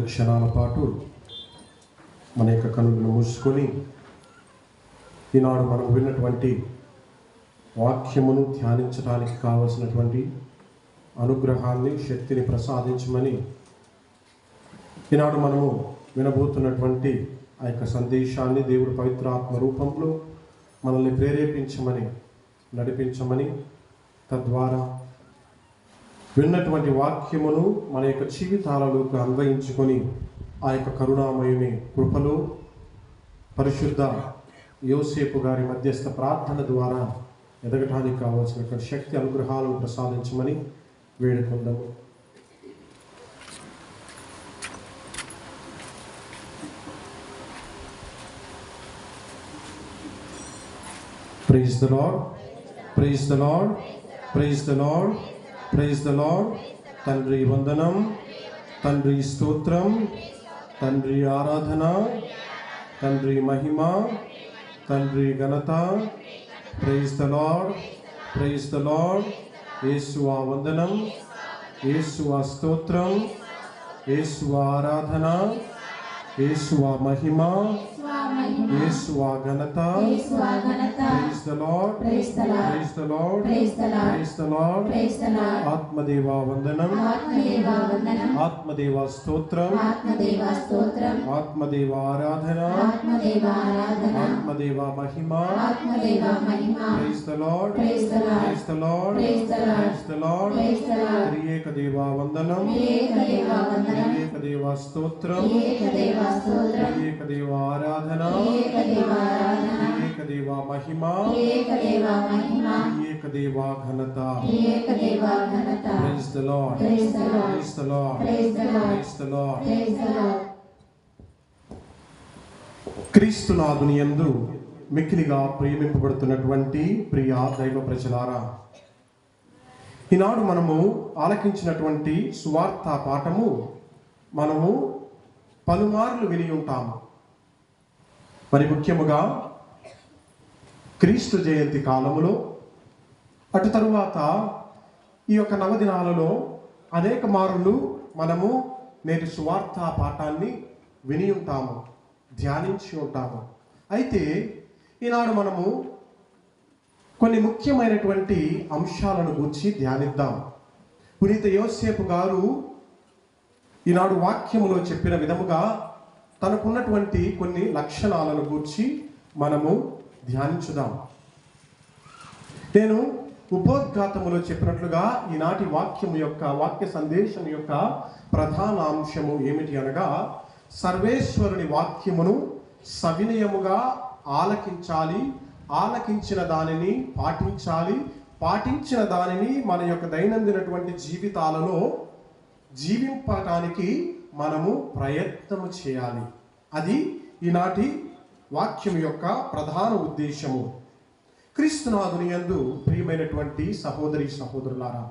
రెండు క్షణాల పాటు మన యొక్క కనులను మూసుకొని ఈనాడు మనం విన్నటువంటి వాక్యమును ధ్యానించడానికి కావలసినటువంటి అనుగ్రహాన్ని శక్తిని ప్రసాదించమని ఈనాడు మనము వినబోతున్నటువంటి ఆ యొక్క సందేశాన్ని దేవుడు పవిత్రాత్మ రూపంలో మనల్ని ప్రేరేపించమని నడిపించమని తద్వారా విన్నటువంటి వాక్యమును మన యొక్క జీవితాలలోకి అన్వయించుకొని ఆ యొక్క కరుణామయుని కృపలు పరిశుద్ధ యోసేపు గారి మధ్యస్థ ప్రార్థన ద్వారా ఎదగటానికి కావాల్సిన శక్తి అనుగ్రహాలను ప్రసాదించమని వేడుకుందాము. Praise the Lord praise the Lord praise the Lord praise the Lord తండ్రి వందనం తండ్రి స్తోత్రం తండ్రి ఆరాధన తండ్రి మహిమ తండ్రి ఘనత praise the Lord praise the Lord Yesu ఆ వందనం యేసు ఆ స్తోత్రం యేసు ఆ ఆరాధన యేసు ఆ మహిమ యేసు ఆ ఘనత praise the Lord Praise the Lord. Praise the Lord Praise the Lord. Praise the Lord Praise the Lord. ఆత్మదేవా వందనం ఆత్మదేవా వందనం ఆత్మదేవా స్తోత్రం ఆత్మదేవా స్తోత్రం ఆత్మదేవ ఆరాధన ఆత్మదేవా ఆరాధన ఆత్మదేవ మహిమ ఆత్మదేవా మహిమ praise the Lord Praise the Lord. Praise the Lord Praise the Lord. Praise the Lord Praise the Lord. త్రియేక దేవా వందనం ఏకదేవా వందనం త్రియేక దేవా స్తోత్రం ఏకదేవా స్తోత్రం త్రియేక దేవా ఆరాధన ఏకదేవా ఆరాధన మహిమ ఏకదేవా మహిమ త్రియేక దేవా ఘనత ఏకదేవా ఘనత praise the Lord Praise the Lord. Praise the Lord Praise the Lord. Praise the Lord Praise the Lord. క్రీస్తునాథుని యందు మిక్కిలిగా ప్రేమింపబడుతున్నటువంటి ప్రియ దైవ ప్రజలారా ఈనాడు మనము ఆలకించినటువంటి సువార్త పాఠము మనము పలుమార్లు విని ఉంటాము మరి ముఖ్యముగా క్రీస్తు జయంతి కాలములో అటు తరువాత ఈ యొక్క నవదినాలలో అనేక మారులు మనము నేటి సువార్త పాఠాన్ని విని ఉంటాము ధ్యానించి ఉంటాము. అయితే ఈనాడు మనము కొన్ని ముఖ్యమైనటువంటి అంశాలను గురించి ధ్యానిద్దాం. పునీత యోసేపు గారు ఈనాడు వాక్యములో చెప్పిన విధముగా తనకున్నటువంటి కొన్ని లక్షణాలను గూర్చి మనము ధ్యానించుదాం. నేను ఉపోద్ఘాతములో చెప్పినట్లుగా ఈనాటి వాక్యము యొక్క వాక్య సందేశం యొక్క ప్రధాన అంశము ఏమిటి అనగా సర్వేశ్వరుని వాక్యమును సవినయముగా ఆలకించాలి ఆలకించిన దానిని పాటించాలి పాటించిన దానిని మన యొక్క దైనందినటువంటి జీవితాలలో జీవింపటానికి మనము ప్రయత్నము చేయాలి. అది ఈనాటి వాక్యం యొక్క ప్రధాన ఉద్దేశము. క్రీస్తునాథుని యందు ప్రియమైనటువంటి సహోదరి సహోదరులారా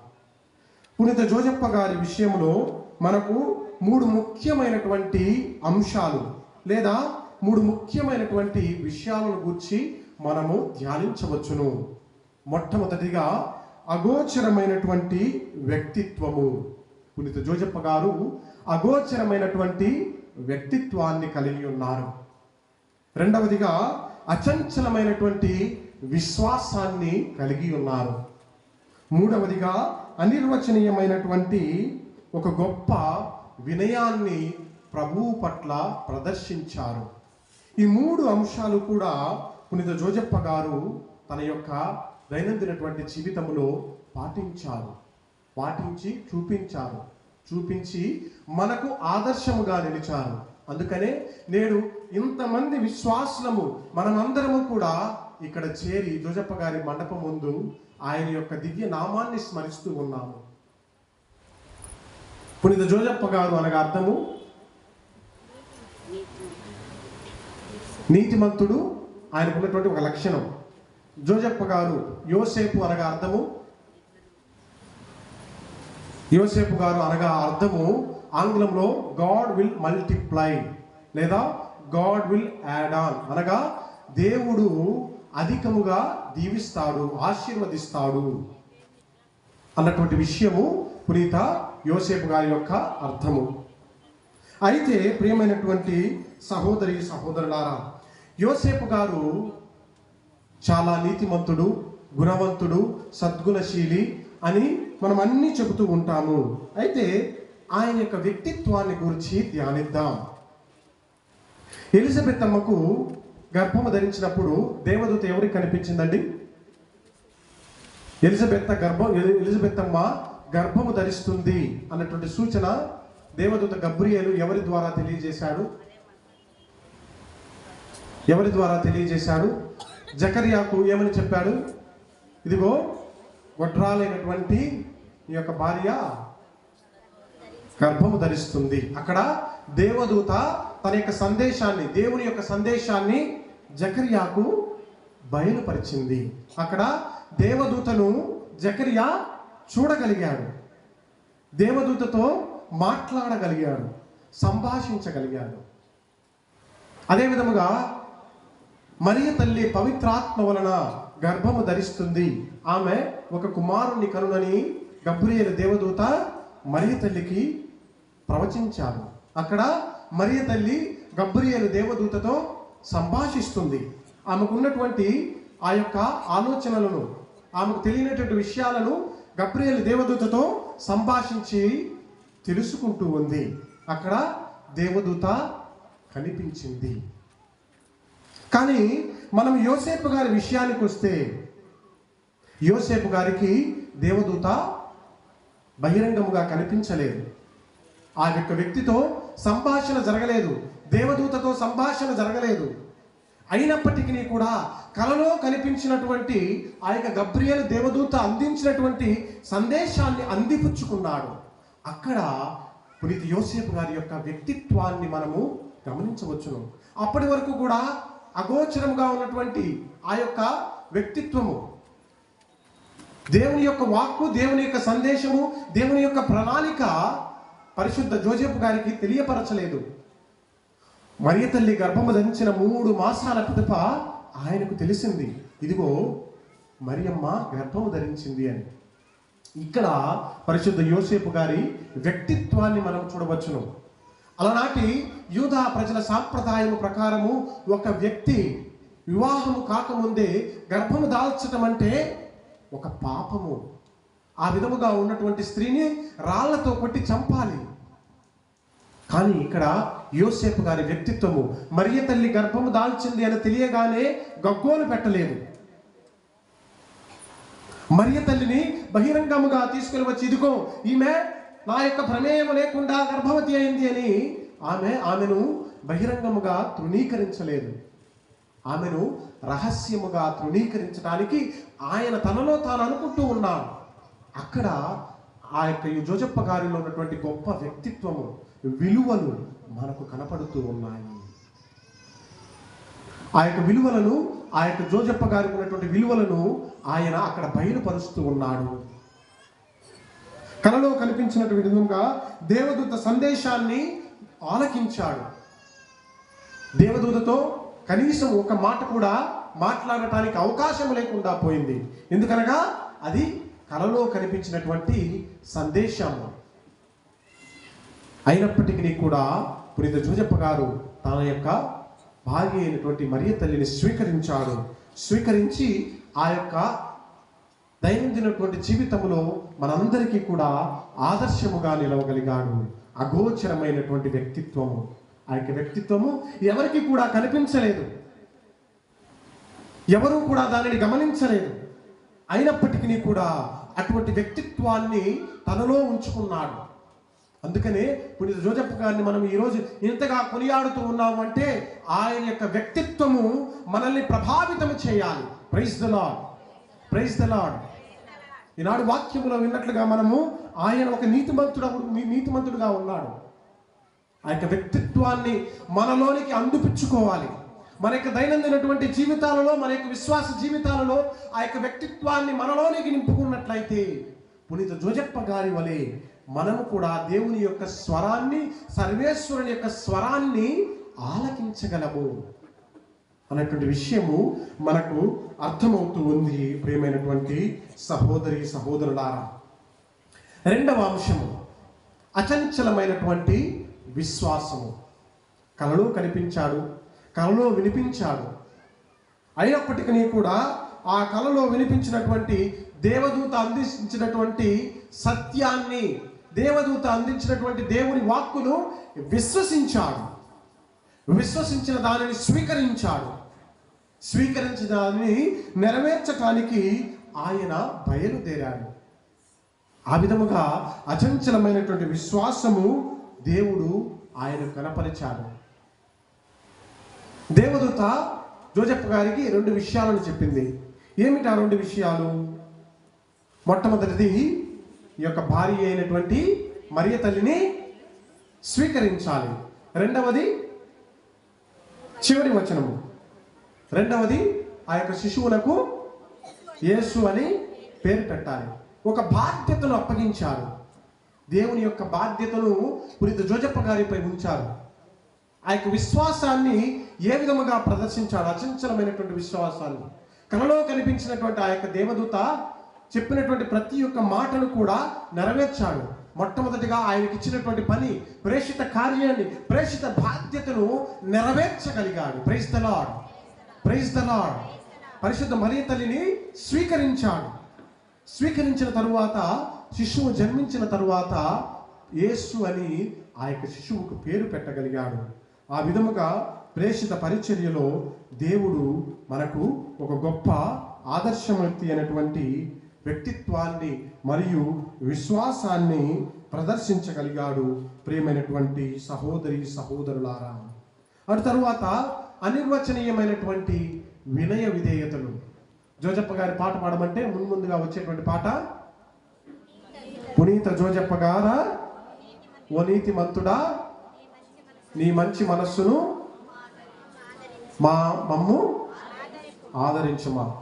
పునీత జోజప్ప గారి విషయంలో మనకు మూడు ముఖ్యమైనటువంటి అంశాలు లేదా మూడు ముఖ్యమైనటువంటి విషయాలను గురించి మనము ధ్యానించవచ్చును. మొట్టమొదటిగా అగోచరమైనటువంటి వ్యక్తిత్వము. పునీత జోజప్ప గారు అగోచరమైనటువంటి వ్యక్తిత్వాన్ని కలిగి ఉన్నారు. రెండవదిగా అచంచలమైనటువంటి విశ్వాసాన్ని కలిగి ఉన్నారు. మూడవదిగా అనిర్వచనీయమైనటువంటి ఒక గొప్ప వినయాన్ని ప్రభువు పట్ల ప్రదర్శించారు. ఈ మూడు అంశాలు కూడా పునీత జోజప్ప గారు తన యొక్క దైనందినటువంటి జీవితంలో పాటించారు. పాటించి చూపించారు. చూపించి మనకు ఆదర్శముగా నిలిచారు. అందుకనే నేడు ఇంతమంది విశ్వాసులము మనమందరము కూడా ఇక్కడ చేరి జోజప్ప గారి మండపం ముందు ఆయన యొక్క దివ్య నామాన్ని స్మరిస్తూ ఉన్నాము. పునీత జోజప్ప గారు అనగా అర్థము? నీతిమంతుడు ఆయనకున్నటువంటి ఒక లక్షణం. జోజప్ప గారు యోసేపు అనగా అర్థము? యోసేపు గారు అనగా అర్థము ఆంగ్లంలో గాడ్ విల్ మల్టిప్లై లేదా గాడ్ విల్ యాడ్ ఆన్ అనగా దేవుడు అధికముగా దీవిస్తాడు ఆశీర్వదిస్తాడు అన్నటువంటి విషయము పునీత యోసేపు గారి యొక్క అర్థము. అయితే ప్రియమైనటువంటి సహోదరి సహోదరులారా యోసేపు గారు చాలా నీతిమంతుడు గుణవంతుడు సద్గుణశీలి అని మనం అన్నీ చెబుతూ ఉంటాము. అయితే ఆయన యొక్క వ్యక్తిత్వాన్ని గురించి ధ్యానిద్దాం. ఎలిజబెత్ అమ్మకు గర్భము ధరించినప్పుడు దేవదూత ఎవరికి కనిపించిందండి? ఎలిజబెత్త గర్భం ఎలిజబెత్ అమ్మ గర్భము ధరిస్తుంది అన్నటువంటి సూచన దేవదూత గబ్రియేలు ఎవరి ద్వారా తెలియజేశాడు? ఎవరి ద్వారా తెలియజేశాడు? జకర్యాకు ఏమని చెప్పాడు? ఇదిగో వట్రాలైనటువంటి ఈ యొక్క భార్య గర్భము ధరిస్తుంది. అక్కడ దేవదూత తన యొక్క సందేశాన్ని దేవుని యొక్క సందేశాన్ని జకర్యాకు బయలుపరిచింది. అక్కడ దేవదూతను జకర్యా చూడగలిగాడు. దేవదూతతో మాట్లాడగలిగాడు సంభాషించగలిగాడు. అదేవిధముగా మరియ తల్లి పవిత్రాత్మ వలన గర్భము ధరిస్తుంది. ఆమె ఒక కుమారుని కనునని గబ్రియలు దేవదూత మరియ తల్లికి ప్రవచించారు. అక్కడ మరియ తల్లి గబ్రియలు దేవదూతతో సంభాషిస్తుంది. ఆమెకున్నటువంటి ఆ యొక్క ఆలోచనలను ఆమెకు తెలియనటువంటి విషయాలను గబ్రియలు దేవదూతతో సంభాషించి తెలుసుకుంటూ ఉంది. అక్కడ దేవదూత కనిపించింది. కానీ మనం యోసేపు గారి విషయానికి వస్తే యోసేపు గారికి దేవదూత బహిరంగముగా కనిపించలేదు. ఆ యొక్క వ్యక్తితో సంభాషణ జరగలేదు. దేవదూతతో సంభాషణ జరగలేదు. అయినప్పటికీ కూడా కలలో కనిపించినటువంటి ఆ యొక్క గబ్రియలు దేవదూత అందించినటువంటి సందేశాన్ని అందిపుచ్చుకున్నాడు. అక్కడ పునీత యోసేపు గారి యొక్క వ్యక్తిత్వాన్ని మనము గమనించవచ్చును. అప్పటి వరకు కూడా అగోచరంగా ఉన్నటువంటి ఆ యొక్క వ్యక్తిత్వము. దేవుని యొక్క వాక్కు దేవుని యొక్క సందేశము దేవుని యొక్క ప్రణాళిక పరిశుద్ధ జోజేపు గారికి తెలియపరచలేదు. మరియ తల్లి గర్భము ధరించిన మూడు మాసాల పిదప ఆయనకు తెలిసింది. ఇదిగో మరియమ్మ గర్భము ధరించింది అని. ఇక్కడ పరిశుద్ధ యోసేపు గారి వ్యక్తిత్వాన్ని మనం చూడవచ్చును. అలనాటి యూదా ప్రజల సాంప్రదాయం ప్రకారము ఒక వ్యక్తి వివాహము కాకముందే గర్భము దాల్చడం అంటే ఒక పాపము. ఆ విధముగా ఉన్నటువంటి స్త్రీని రాళ్ళతో కొట్టి చంపాలి. కానీ ఇక్కడ యోసేపు గారి వ్యక్తిత్వము మరియ తల్లి గర్భము దాల్చింది అని తెలియగానే గగ్గోలు పెట్టలేదు. మరియ తల్లిని బహిరంగముగా తీసుకుని వచ్చి ఇదిగో ఈమె నా యొక్క ప్రమేయం లేకుండా గర్భవతి అయింది అని ఆమె ఆమెను బహిరంగముగా తృణీకరించలేదు. ఆమెను రహస్యముగా తృణీకరించడానికి ఆయన తనలో తాను అనుకుంటూ ఉన్నాడు. అక్కడ ఆ యొక్క జోజప్ప గారిలో ఉన్నటువంటి గొప్ప వ్యక్తిత్వము విలువలు మనకు కనపడుతూ ఉన్నాయి. ఆ యొక్క విలువలను ఆ యొక్క జోజప్ప గారికి ఉన్నటువంటి విలువలను ఆయన అక్కడ బయలుపరుస్తూ ఉన్నాడు. కలలో కనిపించినటువంటి విధంగా దేవదూత సందేశాన్ని ఆలకించాడు. దేవదూతతో కనీసం ఒక మాట కూడా మాట్లాడటానికి అవకాశం లేకుండా పోయింది. ఎందుకనగా అది కలలో కనిపించినటువంటి సందేశము అయినప్పటికీ కూడా పునీత జోజప్ప గారు తన యొక్క భార్య అయినటువంటి మరియ తల్లిని స్వీకరించాడు. స్వీకరించి ఆ యొక్క దైనందినటువంటి జీవితంలో మనందరికీ కూడా ఆదర్శముగా నిలవగలిగాడు. అగోచరమైనటువంటి వ్యక్తిత్వము. ఆ యొక్క వ్యక్తిత్వము ఎవరికి కూడా కనిపించలేదు. ఎవరూ కూడా దానిని గమనించలేదు. అయినప్పటికీ కూడా అటువంటి వ్యక్తిత్వాన్ని తనలో ఉంచుకున్నాడు. అందుకనే పునీత జోజప్ప గారిని మనం ఈరోజు ఇంతగా కొనియాడుతూ ఉన్నాము అంటే ఆయన యొక్క వ్యక్తిత్వము మనల్ని ప్రభావితం చేయాలి. Praise the Lord praise the Lord ఈనాడు వాక్యంలో విన్నట్లుగా మనము ఆయన ఒక నీతిమంతుడు నీతిమంతుడుగా ఉన్నాడు. ఆ యొక్క వ్యక్తిత్వాన్ని మనలోనికి అందిపుచ్చుకోవాలి. మన యొక్క దైనందినటువంటి జీవితాలలో మన యొక్క విశ్వాస జీవితాలలో ఆ యొక్క వ్యక్తిత్వాన్ని మనలోనికి నింపుకున్నట్లయితే పునీత జోజప్ప గారి వలె మనము కూడా దేవుని యొక్క స్వరాన్ని సర్వేశ్వరుని యొక్క స్వరాన్ని ఆలకించగలము. అన్నటువంటి విషయము మనకు అర్థమవుతూ ఉంది ప్రియమైనటువంటి సహోదరి సహోదరులారా. రెండవ అంశము అచంచలమైనటువంటి విశ్వాసము. కలలో కనిపించాడు కలలో వినిపించాడు. అయినప్పటికీ కూడా ఆ కలలో వినిపించినటువంటి దేవదూత అందించినటువంటి సత్యాన్ని దేవదూత అందించినటువంటి దేవుని వాక్కును విశ్వసించాడు. విశ్వసించిన దానిని స్వీకరించాడు. స్వీకరించిన నెరవేర్చటానికి ఆయన బయలుదేరాడు. ఆ విధముగా అచంచలమైనటువంటి విశ్వాసము దేవుడు ఆయన కనపరిచాడు. దేవదూత జోజప్ప గారికి రెండు విషయాలను చెప్పింది. ఏమిటి ఆ రెండు విషయాలు? మొట్టమొదటిది ఈ యొక్క భార్య అయినటువంటి మరియ తల్లిని స్వీకరించాలి. రెండవది చివరి వచనము. రెండవది ఆ యొక్క శిశువులకు యేసు అని పేరు పెట్టాలి. ఒక బాధ్యతను అప్పగించారు. దేవుని యొక్క బాధ్యతను పురిత జోజప్ప గారిపై ఉంచారు. ఆ యొక్క విశ్వాసాన్ని ఏ విధముగా ప్రదర్శించాడు? అచంచలమైనటువంటి విశ్వాసాన్ని. కలలో కనిపించినటువంటి ఆ యొక్క దేవదూత చెప్పినటువంటి ప్రతి ఒక్క మాటను కూడా నెరవేర్చాడు. మొట్టమొదటిగా ఆయనకి ఇచ్చినటువంటి పని ప్రేషిత కార్యాన్ని ప్రేషిత బాధ్యతను నెరవేర్చగలిగాడు. Praise the Lord praise the Lord పరిశుద్ధ మరియ తల్లిని స్వీకరించాడు. స్వీకరించిన తరువాత శిశువు జన్మించిన తరువాత యేసు అని ఆ యొక్క శిశువుకు పేరు పెట్టగలిగాడు. ఆ విధముగా ప్రేషిత పరిచర్యలో దేవుడు మనకు ఒక గొప్ప ఆదర్శమూర్తి అయినటువంటి వ్యక్తిత్వాన్ని మరియు విశ్వాసాన్ని ప్రదర్శించగలిగాడు ప్రియమైనటువంటి సహోదరి సహోదరులారా. అటు తరువాత అనిర్వచనీయమైనటువంటి వినయ విధేయతలు. జోజప్ప గారి పాట పాడమంటే మున్ముందుగా వచ్చేటువంటి పాట? పునీత జోజప్ప గారా? ఓ నీతి మంతుడా? నీ మంచి మనస్సును మా మమ్ము ఆదరించుమా.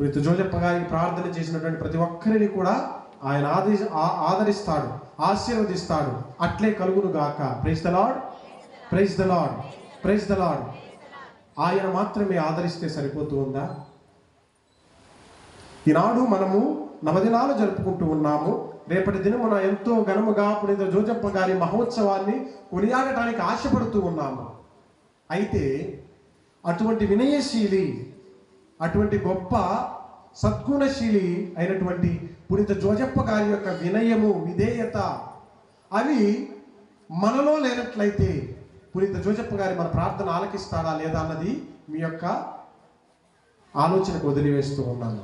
పునీత జోజప్ప గారికి ప్రార్థన చేసినటువంటి ప్రతి ఒక్కరిని కూడా ఆయన ఆది ఆ- ఆదరిస్తాడు ఆశీర్వదిస్తాడు. అట్లే కలుగును గాక praise the Lord praise the Lord praise the Lord ఆయన మాత్రమే ఆదరిస్తే సరిపోతూ ఉందా? ఈనాడు మనము నవదినాలు జరుపుకుంటూ ఉన్నాము. రేపటి దినమున ఎంతో ఘనముగా పునీత జోజప్ప గారి మహోత్సవాన్ని కొనియాడటానికి ఆశపడుతూ ఉన్నాము. అయితే అటువంటి వినయశీలి అటువంటి గొప్ప సద్గుణశీలి అయినటువంటి పునీత జోజప్ప గారి యొక్క వినయము విధేయత అవి మనలో లేనట్లయితే పునీత జోజప్ప గారి మన ప్రార్థన ఆలకిస్తాడా లేదా అన్నది మీ యొక్క ఆలోచనకు వదిలివేస్తూ ఉన్నాను.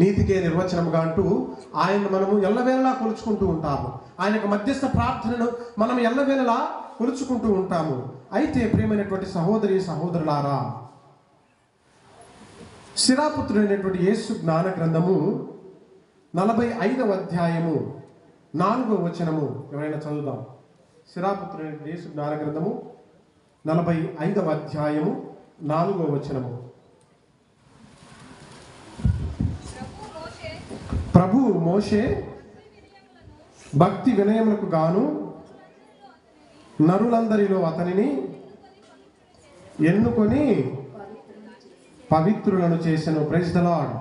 నీతికే నిర్వచనముగా అంటూ ఆయన మనము ఎల్లవేళలా కొలుచుకుంటూ ఉంటాము. ఆయన యొక్క మధ్యస్థ ప్రార్థనను మనం ఎల్లవేళలా కొలుచుకుంటూ ఉంటాము. అయితే ప్రియమైనటువంటి సహోదరి సహోదరులారా శిరాపుత్రుడైనటువంటి యేసు జ్ఞాన గ్రంథము నలభై ఐదవ అధ్యాయము నాలుగవ వచనము ఎవరైనా చదువుదాం. శిరాపుత్రుడి యేసు నలభై ఐదవ అధ్యాయము నాలుగవ వచనము. ప్రభు మోషే భక్తి వినయములకు గాను నరులందరిలో అతనిని ఎన్నుకొని పవిత్రులను చేసెను. Praise the Lord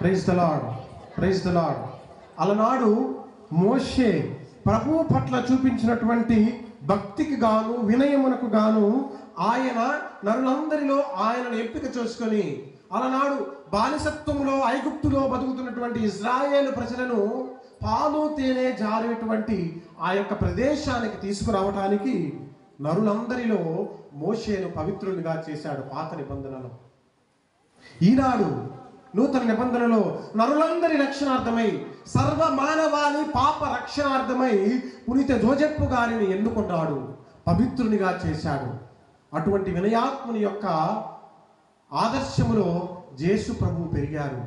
praise the Lord praise the Lord అలనాడు మోషే ప్రభువు పట్ల చూపించినటువంటి భక్తికి గాను వినయమునకు గాను ఆయన నరులందరిలో ఆయనను ఎంపిక చేసుకొని అలనాడు బానిసత్వంలో ఐగుప్తులో బతుకుతున్నటువంటి ఇజ్రాయేలు ప్రజలను పాలు తేనె జారేటువంటి ఆ యొక్క ప్రదేశానికి తీసుకురావటానికి నరులందరిలో మోషేను పవిత్రునిగా చేశాడు పాత నిబంధనలో. ఈనాడు నూతన నిబంధనలో నరులందరి రక్షణార్థమై సర్వ మానవాళి పాప రక్షణార్థమై పునీత జోజెప్పు గారిని ఎన్నుకున్నాడు పవిత్రునిగా చేశాడు. అటువంటి వినయాత్ముని యొక్క ఆదర్శములో జేసు ప్రభు పెరిగారు.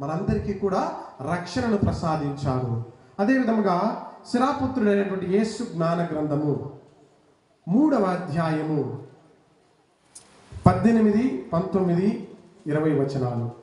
మనందరికీ కూడా రక్షణను ప్రసాదించాడు. అదేవిధముగా శిరాపుత్రుడైనటువంటి యేసు జ్ఞాన గ్రంథము మూడవ అధ్యాయము పద్దెనిమిది పంతొమ్మిది ఇరవై వచనాలు.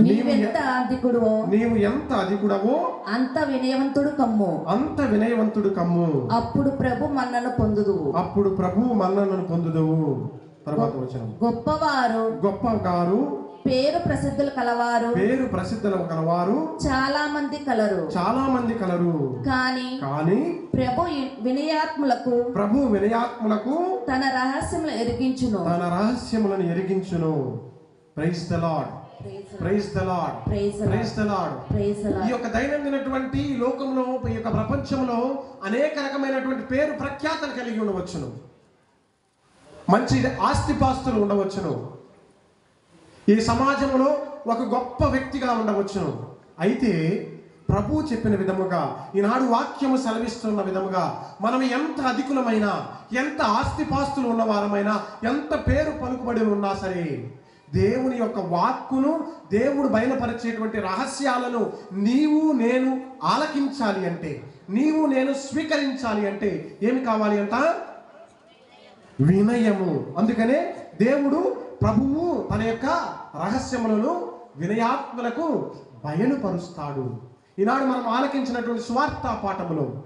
నీవెంత అధికుడువో నీవు ఎంత అధికుడవో అంత వినయవంతుడు కమ్ము. అంత వినయవంతుడు కమ్ము. అప్పుడు ప్రభు మన్నను పొందుదువు. అప్పుడు ప్రభువు మన్ననను పొందుదువు. తర్వాత వచనం. గొప్పవారు గొప్ప గారు పేరు ప్రసిద్ధులు కలవారు. పేరు ప్రసిద్ధులు గలవారు చాలా మంది కలరు. చాలా మంది కలరు. కానీ కానీ ప్రభు వినయాత్ములకు ప్రభు వినయాత్ములకు తన రహస్యములు ఎరిగించును. తన రహస్యములను ఎరిగించును. Praise the Lord praise the Lord. Praise the Lord. ఈ యొక్క దైనందినటువంటి లోకంలో ఈ యొక్క ప్రపంచంలో అనేక రకమైనటువంటి పేరు ప్రఖ్యాతలు కలిగి ఉండవచ్చును. మంచి ఆస్తిపాస్తులు ఉండవచ్చును. ఈ సమాజంలో ఒక గొప్ప వ్యక్తిగా ఉండవచ్చును. అయితే ప్రభు చెప్పిన విధముగా ఈనాడు వాక్యము సెలవిస్తున్న విధముగా మనం ఎంత అధికులమైనా ఎంత ఆస్తిపాస్తులు ఉన్నవారమైనా ఎంత పేరు పలుకుబడి ఉన్నా సరే దేవుని యొక్క వాక్కును దేవుడు బయలుపరిచేటువంటి రహస్యాలను నీవు నేను ఆలకించాలి అంటే నీవు నేను స్వీకరించాలి అంటే ఏమి కావాలి అంట? వినయము. అందుకనే దేవుడు ప్రభువు తన యొక్క రహస్యములను వినయాత్మలకు బయలుపరుస్తాడు. ఈనాడు మనం ఆలకించినటువంటి స్వార్థ పాఠములో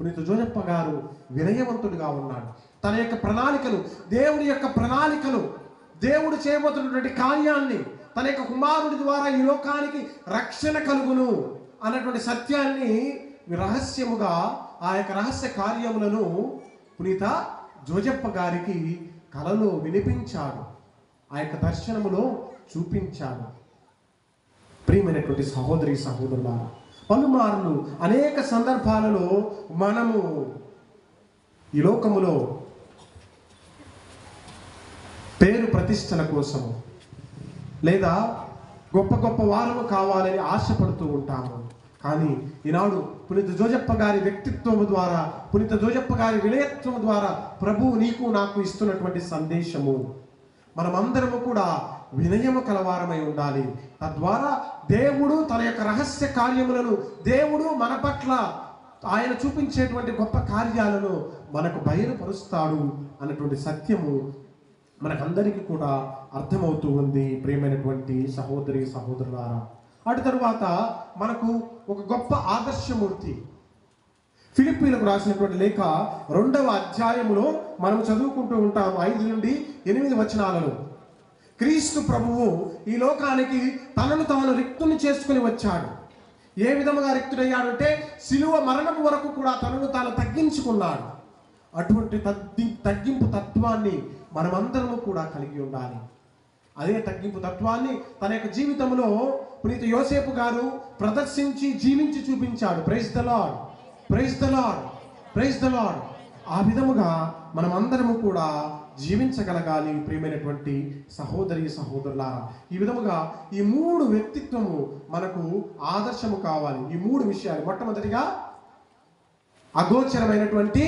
పునీత జోజప్ప గారు వినయవంతుడిగా ఉన్నాడు. తన యొక్క ప్రణాళికలు దేవుని యొక్క ప్రణాళికలు దేవుడు చేయబోతున్నటువంటి కార్యాన్ని తన యొక్క కుమారుడి ద్వారా ఈ లోకానికి రక్షణ కలుగును అన్నటువంటి సత్యాన్ని రహస్యముగా ఆ యొక్క రహస్య కార్యములను పునీత జోజప్ప గారికి కలలో వినిపించాడు. ఆ యొక్క దర్శనములో చూపించాడు. ప్రియమైనటువంటి సహోదరి సహోదరుల పలుమార్లు అనేక సందర్భాలలో మనము ఈ లోకములో పేరు ప్రతిష్టల కోసము లేదా గొప్ప గొప్ప వారము కావాలని ఆశపడుతూ ఉంటాము. కానీ ఈనాడు పునీత జోజప్ప గారి వ్యక్తిత్వము ద్వారా పునీత జోజప్ప గారి వినయత్వం ద్వారా ప్రభువు నీకు నాకు ఇస్తున్నటువంటి సందేశము. మనమందరము కూడా వినయము కలవారమై ఉండాలి. తద్వారా దేవుడు తన యొక్క రహస్య కార్యములను దేవుడు మన పట్ల ఆయన చూపించేటువంటి గొప్ప కార్యాలను మనకు బయలుపరుస్తాడు అన్నటువంటి సత్యము మనకందరికీ కూడా అర్థమవుతూ ఉంది ప్రియమైనటువంటి సహోదరి సహోదరులారా. అటు తరువాత మనకు ఒక గొప్ప ఆదర్శమూర్తి. ఫిలిప్పీలకు రాసినటువంటి లేఖ రెండవ అధ్యాయములో మనం చదువుకుంటూ ఉంటాం ఐదు నుండి ఎనిమిది వచనాలలో. క్రీస్తు ప్రభువు ఈ లోకానికి తనను తాను రిక్తుని చేసుకుని వచ్చాడు. ఏ విధముగా రిక్తుడయ్యాడంటే శిలువ మరణం వరకు కూడా తనను తాను తగ్గించుకున్నాడు. అటువంటి తగ్గి తగ్గింపు తత్వాన్ని మనమందరము కూడా కలిగి ఉండాలి. అదే తగ్గింపు తత్వాన్ని తన యొక్క జీవితంలో పునీత యోసేపు గారు ప్రదర్శించి జీవించి చూపించాడు. Praise the Lord praise the Lord praise the Lord ఆ విధముగా మనం అందరము కూడా జీవించగలగాలి ప్రియమైనటువంటి సహోదరి సహోదరులారా. ఈ విధముగా ఈ మూడు వ్యక్తిత్వము మనకు ఆదర్శము కావాలి. ఈ మూడు విషయాలు మొట్టమొదటిగా అగోచరమైనటువంటి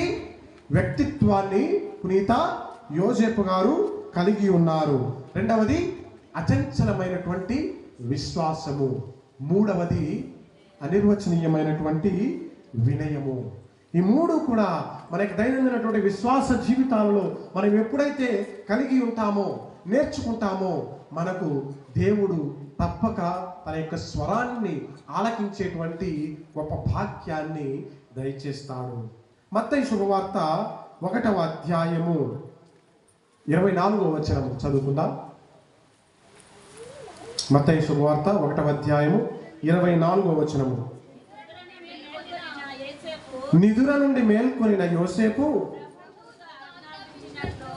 వ్యక్తిత్వాన్ని పునీత యోజేపు గారు కలిగి ఉన్నారు. రెండవది అచంచలమైనటువంటి విశ్వాసము. మూడవది అనిర్వచనీయమైనటువంటి వినయము. ఈ మూడు కూడా మనకి దైనందినటువంటి విశ్వాస జీవితాలలో మనం ఎప్పుడైతే కలిగి ఉంటామో నేర్చుకుంటామో మనకు దేవుడు తప్పక తన యొక్క స్వరాన్ని ఆలకించేటువంటి గొప్ప భాగ్యాన్ని దయచేస్తాడు. మత్తయి శుభవార్త ఒకటవ అధ్యాయము. ఇరవై నాలుగో వచనం చదువుకుందాం. మత్తయి శుభవార్త ఒకటవ అధ్యాయము ఇరవై నాలుగో వచనము. నిధుల నుండి మేల్కొనిన యోసేపు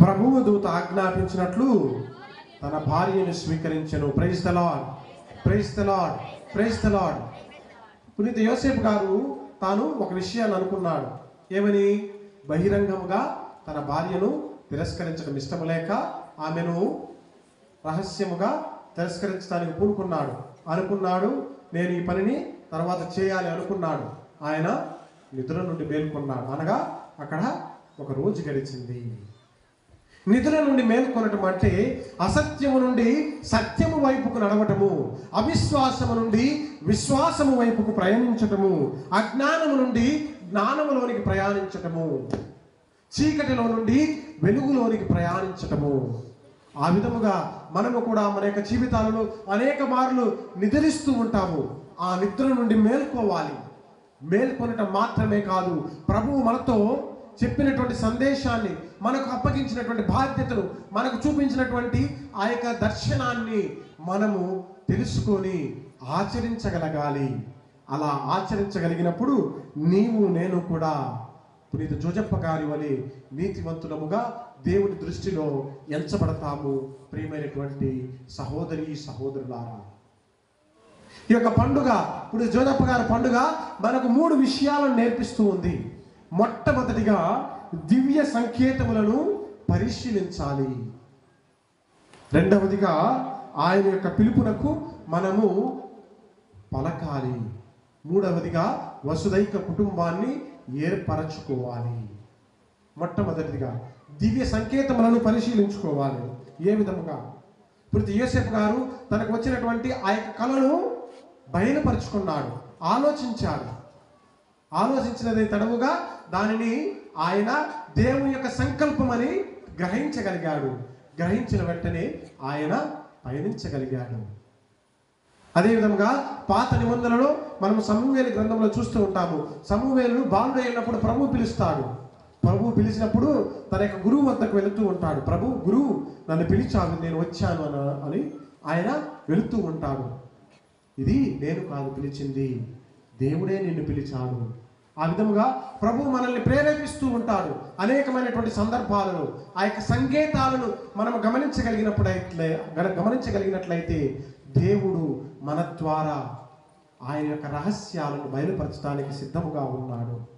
ప్రభువు దూత ఆజ్ఞాపించినట్లు తన భార్యను స్వీకరించను. Praise the Lord praise the praise the పునీత యోసేపు గారు తాను ఒక విషయాన్ని అనుకున్నాడు. ఏమని? బహిరంగముగా తన భార్యను తిరస్కరించడం ఇష్టం లేక ఆమెను రహస్యముగా తిరస్కరించడానికి పూనుకున్నాడు. అనుకున్నాడు నేను ఈ పనిని తర్వాత చేయాలి అనుకున్నాడు. ఆయన నిద్ర నుండి మేల్కొన్నాడు. అనగా అక్కడ ఒక రోజు గడిచింది. నిధుల నుండి మేల్కొనటం అంటే అసత్యము నుండి సత్యము వైపుకు నడవటము అవిశ్వాసము నుండి విశ్వాసము వైపుకు ప్రయాణించటము అజ్ఞానము నుండి జ్ఞానములోనికి ప్రయాణించటము. చీకటిలో నుండి వెలుగులోనికి ప్రయాణించటము. ఆ విధముగా మనము కూడా మన యొక్క జీవితాలలో అనేక మార్లు నిద్రిస్తూ ఉంటాము. ఆ నిద్ర నుండి మేల్కోవాలి. మేల్కొనటం మాత్రమే కాదు ప్రభువు మనతో చెప్పినటువంటి సందేశాన్ని మనకు అప్పగించినటువంటి బాధ్యతను మనకు చూపించినటువంటి ఆ యొక్క దర్శనాన్ని మనము తెలుసుకొని ఆచరించగలగాలి. అలా ఆచరించగలిగినప్పుడు నీవు నేను కూడా పునీత జోజప్ప గారి వలె నీతివంతులముగా దేవుని దృష్టిలో ఎంచబడతాము. ప్రియమైనటువంటి సహోదరి సహోదరులారా. ఈ యొక్క పండుగ ఇప్పుడు జోజప్ప గారి పండుగ మనకు మూడు విషయాలను నేర్పిస్తూ ఉంది. మొట్టమొదటిగా దివ్య సంకేతములను పరిశీలించాలి. రెండవదిగా ఆయన యొక్క పిలుపునకు మనము పలకాలి. మూడవదిగా వసుదైక కుటుంబాన్ని ఏర్పరచుకోవాలి. మొట్టమొదటిదిగా దివ్య సంకేతములను పరిశీలించుకోవాలి. ఏ విధముగా? ఇప్పుడు యోసేపు గారు తనకు వచ్చినటువంటి ఆ యొక్క కళను బయలుపరుచుకున్నాడు. ఆలోచించాడు. ఆలోచించినది తడవుగా దానిని ఆయన దేవుని యొక్క సంకల్పమని గ్రహించగలిగాడు. గ్రహించిన వెంటనే ఆయన పయనించగలిగాడు. అదేవిధంగా పాత నిబంధనలో మనం సమూహేలు గ్రంథంలో చూస్తూ ఉంటాము. సమూవేలు బాలుడు అయినప్పుడు ప్రభు పిలుస్తాడు. ప్రభు పిలిచినప్పుడు తన యొక్క గురువు వద్దకు వెళుతూ ఉంటాడు. ప్రభు గురువు నన్ను పిలిచాడు నేను వచ్చాను అన అని ఆయన వెళుతూ ఉంటాడు. ఇది నేను కాదు పిలిచింది. దేవుడే నిన్ను పిలిచాడు. ఆ విధముగా ప్రభు మనల్ని ప్రేరేపిస్తూ ఉంటాడు. అనేకమైనటువంటి సందర్భాలను ఆ యొక్క సంకేతాలను మనం గమనించగలిగినప్పుడైతే గమనించగలిగినట్లయితే దేవుడు మన ద్వారా ఆయన యొక్క రహస్యాలను బయలుపరచడానికి సిద్ధముగా ఉన్నాడు.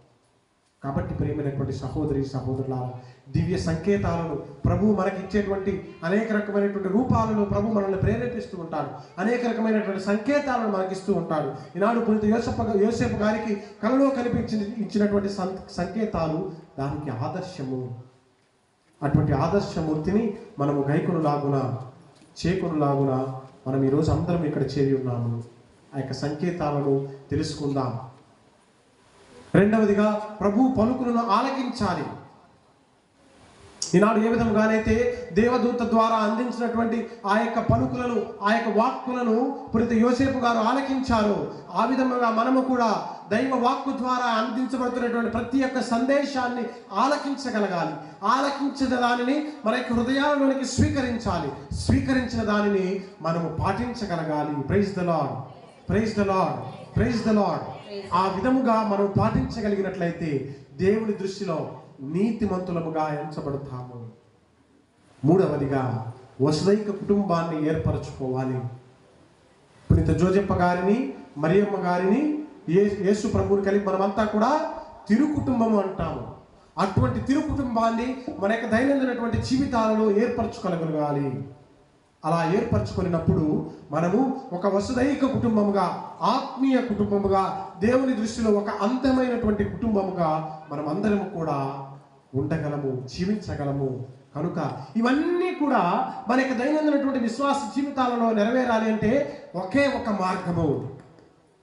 కాబట్టి ప్రేమైనటువంటి సహోదరి సహోదరుల దివ్య సంకేతాలను ప్రభు మనకి ఇచ్చేటువంటి అనేక రకమైనటువంటి రూపాలను ప్రభు మనల్ని ప్రేరేపిస్తూ ఉంటాడు. అనేక రకమైనటువంటి సంకేతాలను మనకి ఇస్తూ ఉంటాడు. ఈనాడు పునీత యోసప్ప యోసేపు గారికి కలలో కనిపించిన ఇచ్చినటువంటి సం- సంకేతాలు దానికి ఆదర్శము. అటువంటి ఆదర్శమూర్తిని మనము గైకునులాగున లాగున లాగున మనం ఈరోజు అందరం ఇక్కడ చేరి ఉన్నాము. ఆ యొక్క సంకేతాలను తెలుసుకుందాం. రెండవదిగా ప్రభు పలుకులను ఆలకించాలి. ఈనాడు ఏ విధంగానైతే దేవదూత ద్వారా అందించినటువంటి ఆ యొక్క పలుకులను ఆ యొక్క వాక్కులను పురిత యోసేపు గారు ఆలకించారు ఆ విధముగా మనము కూడా దైవ వాక్కు ద్వారా అందించబడుతున్నటువంటి ప్రతి ఒక్క సందేశాన్ని ఆలకించగలగాలి. ఆలకించిన దానిని మన యొక్క హృదయాలలోనికి స్వీకరించాలి. స్వీకరించిన దానిని మనము పాటించగలగాలి. Praise the Lord praise the Lord praise the Lord ఆ విధముగా మనం పాటించగలిగినట్లయితే దేవుని దృష్టిలో నీతిమంతులముగా ఎంచబడతాము. మూడవదిగా వసుదైక కుటుంబాన్ని ఏర్పరచుకోవాలి. పునీత జోజప్ప గారిని మరియమ్మ గారిని ఏ యేసు ప్రభువుని కలిపి మనమంతా కూడా తిరు కుటుంబం అంటాము. అటువంటి తిరు కుటుంబాన్ని మన యొక్క దైనందినటువంటి జీవితాలలో ఏర్పరచుకోగలగాలి. అలా ఏర్పరచుకున్నప్పుడు మనము ఒక వసుదైక కుటుంబముగా ఆత్మీయ కుటుంబముగా దేవుని దృష్టిలో ఒక అంతమైనటువంటి కుటుంబముగా మనం అందరం కూడా ఉండగలము జీవించగలము. కనుక ఇవన్నీ కూడా మన యొక్క దైనందినటువంటి విశ్వాస జీవితాలలో నెరవేరాలి అంటే ఒకే ఒక మార్గము.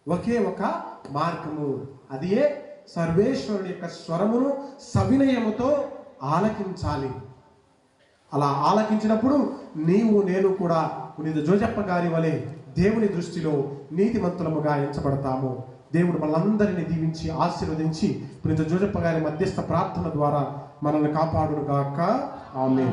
ఒకే ఒక మార్గము. అది ఏ సర్వేశ్వరుని యొక్క స్వరమును సవినయముతో ఆలకించాలి. అలా ఆలకించినప్పుడు నీవు నేను కూడా పునీత జోజప్ప గారి వలె దేవుని దృష్టిలో నీతిమంతులముగా ఎంచబడతాము. దేవుడు మనందరినీ దీవించి ఆశీర్వదించి పునీత జోజప్ప గారి మధ్యస్థ ప్రార్థన ద్వారా మనల్ని కాపాడును గాక. ఆమె